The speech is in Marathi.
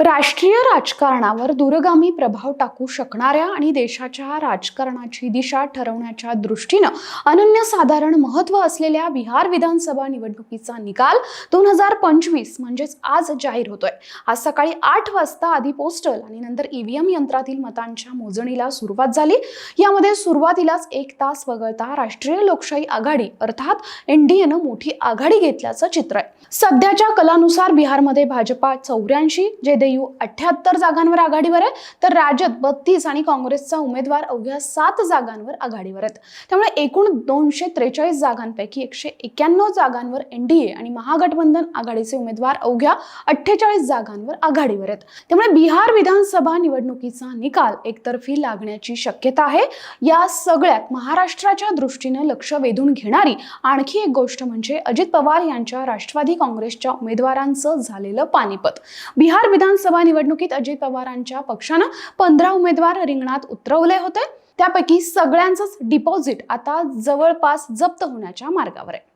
राष्ट्रीय राजकारणावर दूरगामी प्रभाव टाकू शकणाऱ्या आणि देशाच्या राजकारणाची दिशा ठरवण्याच्या दृष्टीनं अनन्यसाधारण महत्त्व असलेल्या बिहार विधानसभा निवडणुकीचा निकाल दोन हजार पंचवीस म्हणजेच आज जाहीर होतोय. आज सकाळी आठ वाजता आधी पोस्टल आणि नंतर ईव्हीएम यंत्रातील मतांच्या मोजणीला सुरुवात झाली. यामध्ये सुरुवातीलाच एक तास वगळता राष्ट्रीय लोकशाही आघाडी अर्थात एनडीएनं मोठी आघाडी घेतल्याचं चित्र आहे. सध्याच्या कलानुसार बिहारमध्ये भाजपा चौऱ्याऐंशी जेडीयू अठ्याहत्तर जागांवर आघाडीवर आहे तर राजद बत्तीस आणि काँग्रेसचा उमेदवार अवघ्या सात जागांवर आघाडीवर आहेत. त्यामुळे एकूण दोनशे त्रेचाळीस जागांपैकी एकशे एक्क्याण्णव जागांवर एनडीए आणि महागठबंधन आघाडीचे उमेदवार अवघ्या अठ्ठेचाळीस जागांवर आघाडीवर आहेत. त्यामुळे बिहार विधानसभा निवडणुकीचा निकाल एकतर्फी लागण्याची शक्यता आहे. या सगळ्यात महाराष्ट्राच्या दृष्टीनं लक्ष वेधून घेणारी आणखी एक गोष्ट म्हणजे अजित पवार यांच्या राष्ट्रवादी काँग्रेसच्या उमेदवारांचं झालेलं पानिपत. बिहार विधानसभा निवडणुकीत अजित पवारांच्या पक्षानं पंधरा उमेदवार रिंगणात उतरवले होते. त्यापैकी सगळ्यांचंच डिपॉझिट आता जवळपास जप्त होण्याच्या मार्गावर आहे.